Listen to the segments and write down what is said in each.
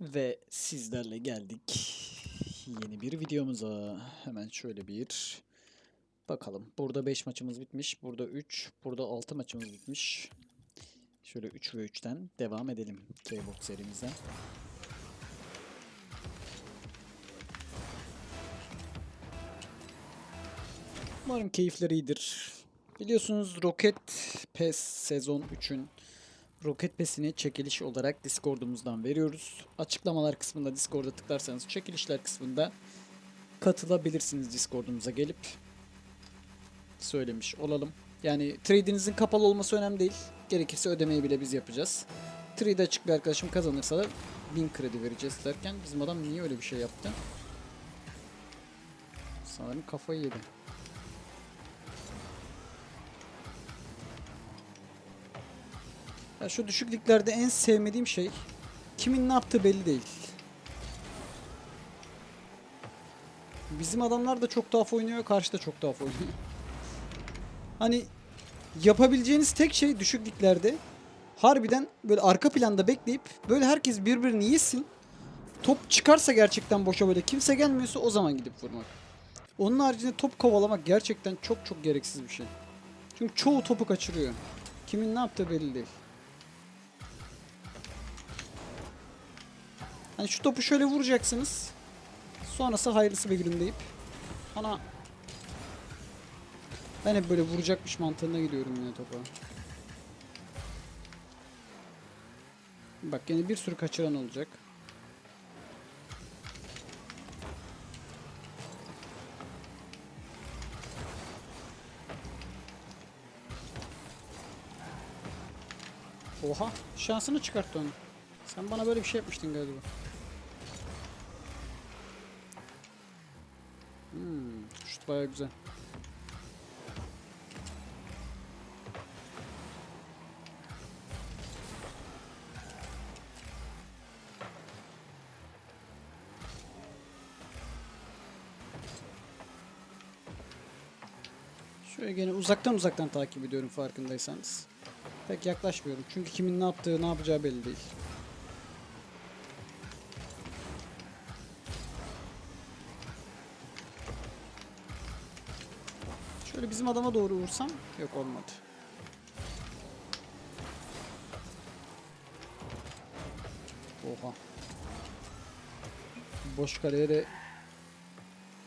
Ve sizlerle geldik yeni bir videomuza. Hemen şöyle bir bakalım. Burada 5 maçımız bitmiş. Burada 3. Burada 6 maçımız bitmiş. Şöyle 3 ve 3'ten devam edelim K-Box serimize. Umarım keyifleri iyidir. Biliyorsunuz Rocket PES sezon 3'ün Rocket Pass'ini çekiliş olarak Discord'umuzdan veriyoruz. Açıklamalar kısmında Discord'a tıklarsanız çekilişler kısmında katılabilirsiniz Discord'umuza gelip söylemiş olalım. Yani trade'inizin kapalı olması önemli değil. Gerekirse ödemeyi bile biz yapacağız. Trade açık bir arkadaşım kazanırsa da 1000 kredi vereceğiz derken bizim adam niye öyle bir şey yaptı? Sanırım kafayı yedi. Ya şu düşük liglerde en sevmediğim şey kimin ne yaptığı belli değil. Bizim adamlar da çok tuhaf oynuyor, karşı da çok tuhaf oynuyor. Hani yapabileceğiniz tek şey düşük liglerde harbiden böyle arka planda bekleyip böyle herkes birbirini yesin. Top çıkarsa gerçekten boşa böyle kimse gelmiyorsa o zaman gidip vurmak. Onun haricinde top kovalamak gerçekten çok çok gereksiz bir şey. Çünkü çoğu topu kaçırıyor. Kimin ne yaptığı belli değil. Hani şu topu şöyle vuracaksınız. Sonrası hayırlısı bir gün deyip. Ana ben hep böyle vuracakmış mantığına gidiyorum yine topa. Bak yine bir sürü kaçıran olacak. Oha şansını çıkarttı onu. Sen bana böyle bir şey yapmıştın galiba. Hmm, şut baya güzel. Şöyle gene uzaktan uzaktan takip ediyorum farkındaysanız. Pek yaklaşmıyorum çünkü kimin ne yaptığı ne yapacağı belli değil. Şöyle bizim adama doğru vursam yok olmadı. Oha. Boş kaleye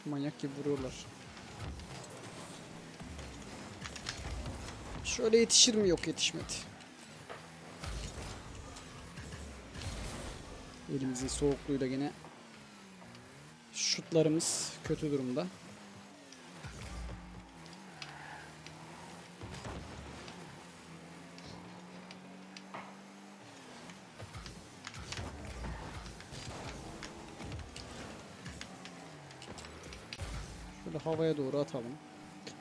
manyak gibi vuruyorlar. Şöyle yetişir mi? Yok yetişmedi. Elimizin soğukluğuyla gene şutlarımız kötü durumda. Şöyle havaya doğru atalım.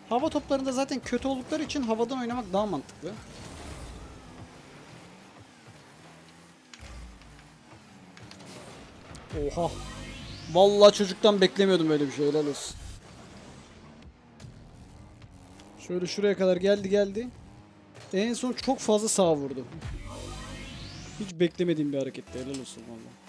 Hava toplarında zaten kötü oldukları için havadan oynamak daha mantıklı. Oha. Vallahi çocuktan beklemiyordum böyle bir şey helal olsun. Şöyle şuraya kadar geldi geldi. En son çok fazla sağ vurdu. Hiç beklemediğim bir hareketti helal olsun vallahi.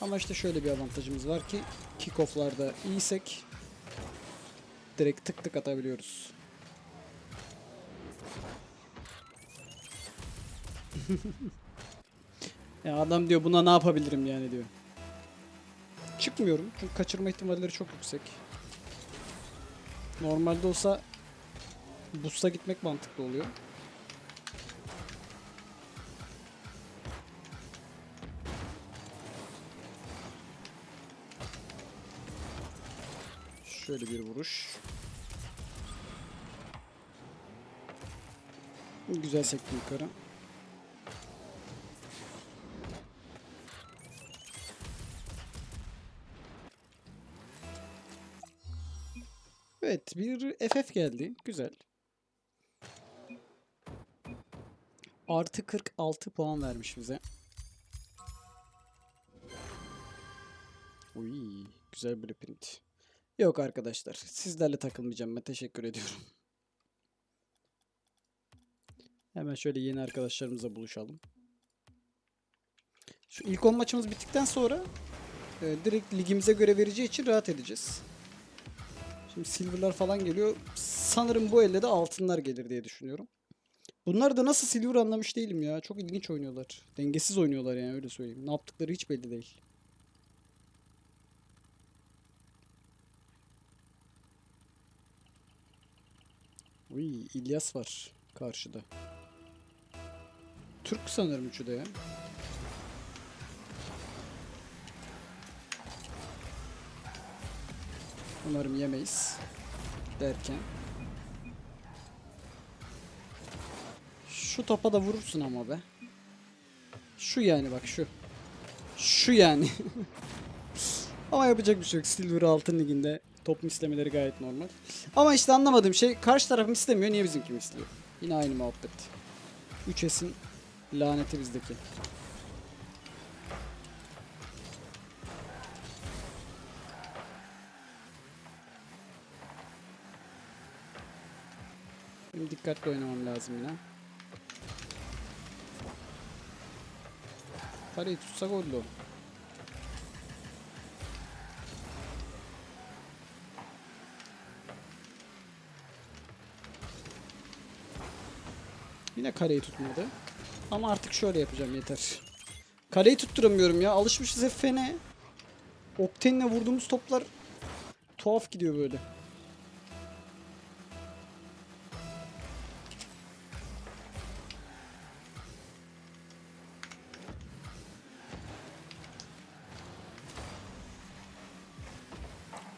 Ama işte şöyle bir avantajımız var ki kickoff'larda iyiysek direkt tık tık atabiliyoruz. ya adam diyor buna ne yapabilirim yani diyor. Çıkmıyorum çünkü kaçırma ihtimalleri çok yüksek. Normalde olsa boost'a gitmek mantıklı oluyor. Şöyle bir vuruş. Güzel sekti yukarı. Evet bir FF geldi. Güzel. Artı 46 puan vermiş bize. Uy, güzel blueprint. Yok arkadaşlar. Sizlerle takılmayacağım ben. Teşekkür ediyorum. Hemen şöyle yeni arkadaşlarımızla buluşalım. Şu ilk 10 maçımız bittikten sonra e, direkt ligimize göre vereceği için rahat edeceğiz. Şimdi silver'lar falan geliyor. Sanırım bu elde de altınlar gelir diye düşünüyorum. Bunlar da nasıl silver anlamış değilim ya. Çok ilginç oynuyorlar. Dengesiz oynuyorlar yani öyle söyleyeyim. Ne yaptıkları hiç belli değil. Uy, İlyas var karşıda. Türk sanırım üçü de ya. Umarım yemeyiz. Derken. Şu topa da vurursun ama be. Şu yani bak şu. Şu yani. ama yapacak bir şey yok. Silver altın liginde top mislemeleri gayet normal. Ama işte anlamadığım şey karşı taraf mislemiyor. Niye bizimki misliyor? Yine aynı muhabbet. 3S'in laneti bizdeki. Benim dikkatli oynamam lazım yine. Kaleyi tutsa gollü Yine kareyi tutmadı. Ama artık şöyle yapacağım yeter. Kareyi tutturamıyorum ya. Alışmışız hep fene. Okten'le vurduğumuz toplar tuhaf gidiyor böyle.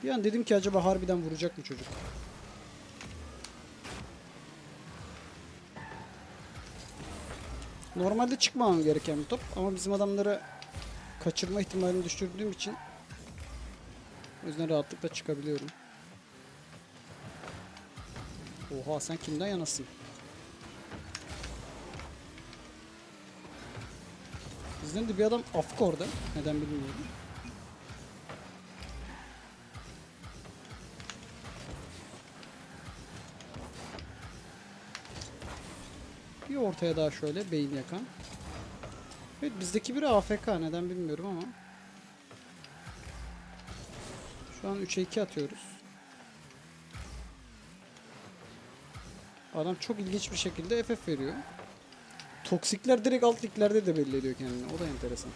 Bir an dedim ki acaba harbiden vuracak mı çocuk? Normalde çıkmamam gereken bir top ama bizim adamlara kaçırma ihtimalini düşürdüğüm için o yüzden rahatlıkla çıkabiliyorum. Oha sen kimden yanasın? Bizden de bir adam afk orada. Neden bilmiyorum. Bir ortaya daha şöyle beyin yakan. Evet bizdeki biri AFK neden bilmiyorum ama. Şu an 3'e 2 atıyoruz. Adam çok ilginç bir şekilde FF veriyor. Toksikler direkt alt liglerde de belli ediyor kendini. O da enteresan.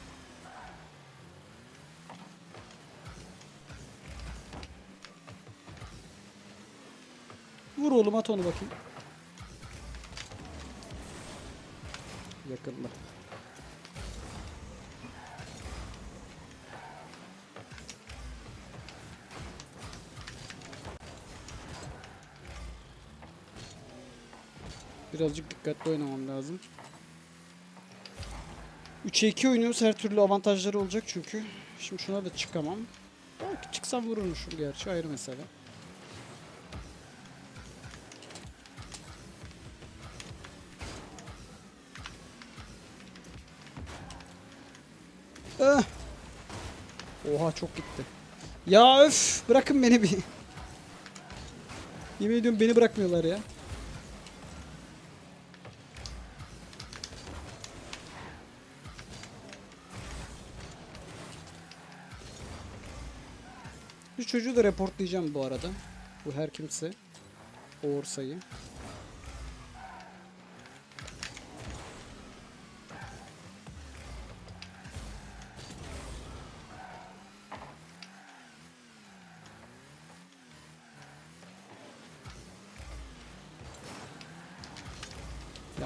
Vur oğlum at onu bakayım. Yakında. Birazcık dikkatli oynamam lazım. 3'e 2 oynuyoruz. Her türlü avantajları olacak çünkü. Şimdi şuna da çıkamam. Belki çıksam vururmuşum gerçi ayrı mesele. Oha çok gitti. Ya öf bırakın beni bir. Yemin ediyorum beni bırakmıyorlar ya. Bu çocuğu da reportlayacağım bu arada. Bu her kimse. O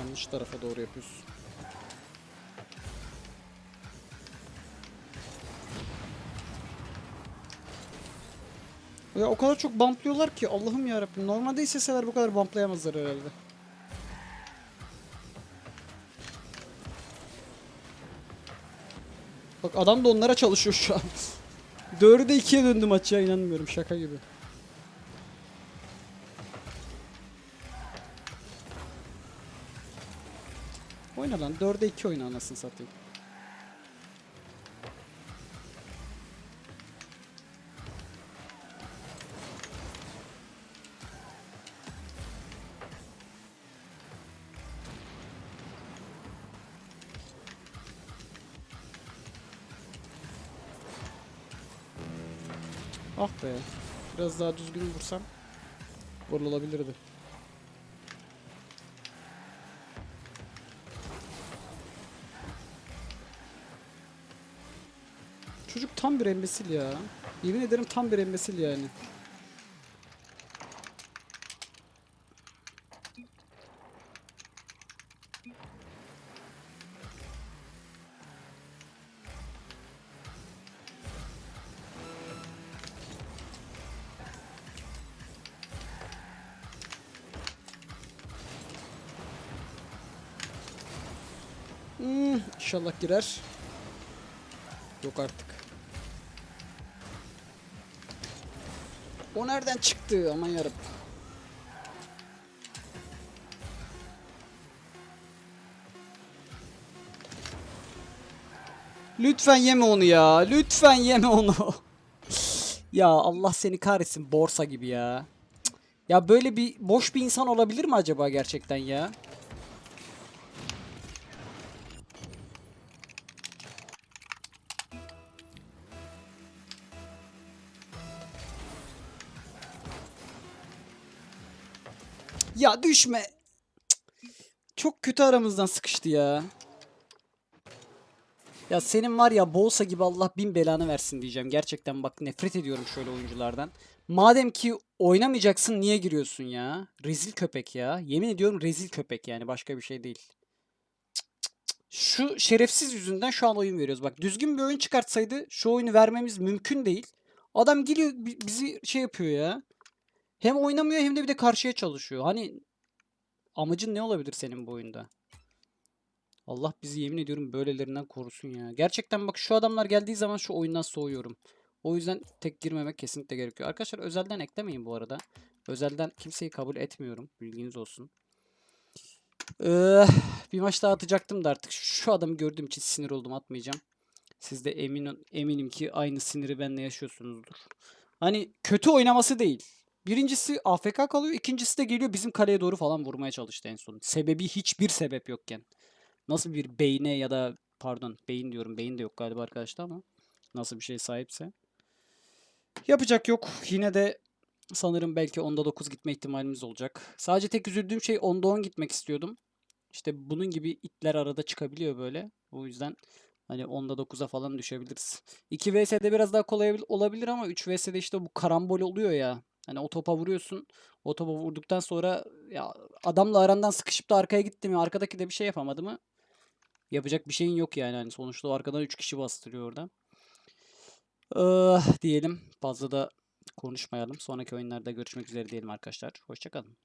Yanlış tarafa doğru yapıyorsun. Ya o kadar çok bumplıyorlar ki Allah'ım ya Rabbim. Normalde isteseler bu kadar bumplayamazlar herhalde. Bak adam da onlara çalışıyor şu an. 4'e 2'ye döndü maç ya inanmıyorum şaka gibi. Oyna lan 4'e 2 oyna anasını satayım. Ah be. Biraz daha düzgün vursam gol. Çocuk tam bir embesil ya. Yemin ederim tam bir embesil yani. Hmm, inşallah girer. Yok artık. O nereden çıktı? Aman yarım. Lütfen yeme onu ya. Lütfen yeme onu. ya Allah seni kahretsin borsa gibi ya. Ya böyle bir boş bir insan olabilir mi acaba gerçekten ya? Ya düşme. Çok kötü aramızdan sıkıştı ya. Ya senin var ya bolsa gibi Allah bin belanı versin diyeceğim. Gerçekten bak nefret ediyorum şöyle oyunculardan. Madem ki oynamayacaksın niye giriyorsun ya? Rezil köpek ya. Yemin ediyorum rezil köpek yani başka bir şey değil. Şu şerefsiz yüzünden şu an oyun veriyoruz. Bak düzgün bir oyun çıkartsaydı şu oyunu vermemiz mümkün değil. Adam geliyor bi- bizi şey yapıyor ya. Hem oynamıyor hem de bir de karşıya çalışıyor. Hani amacın ne olabilir senin bu oyunda? Allah bizi yemin ediyorum böylelerinden korusun ya. Gerçekten bak şu adamlar geldiği zaman şu oyundan soğuyorum. O yüzden tek girmemek kesinlikle gerekiyor. Arkadaşlar özelden eklemeyin bu arada. Özelden kimseyi kabul etmiyorum. Bilginiz olsun. Ee, bir maç daha atacaktım da artık şu adamı gördüğüm için sinir oldum atmayacağım. Siz de emin, eminim ki aynı siniri benimle yaşıyorsunuzdur. Hani kötü oynaması değil. Birincisi AFK kalıyor. ikincisi de geliyor bizim kaleye doğru falan vurmaya çalıştı en son. Sebebi hiçbir sebep yokken. Nasıl bir beyne ya da pardon beyin diyorum. Beyin de yok galiba arkadaşlar ama nasıl bir şey sahipse. Yapacak yok. Yine de sanırım belki 10'da 9 gitme ihtimalimiz olacak. Sadece tek üzüldüğüm şey 10'da 10 gitmek istiyordum. İşte bunun gibi itler arada çıkabiliyor böyle. O yüzden hani 10'da 9'a falan düşebiliriz. 2 vs'de biraz daha kolay abil- olabilir ama 3 vs'de işte bu karambol oluyor ya. Hani o topa vuruyorsun. O topa vurduktan sonra ya adamla arandan sıkışıp da arkaya gitti mi arkadaki de bir şey yapamadı mı yapacak bir şeyin yok yani. Hani sonuçta arkadan 3 kişi bastırıyor orada. Eh, diyelim. Fazla da konuşmayalım. Sonraki oyunlarda görüşmek üzere diyelim arkadaşlar. Hoşçakalın.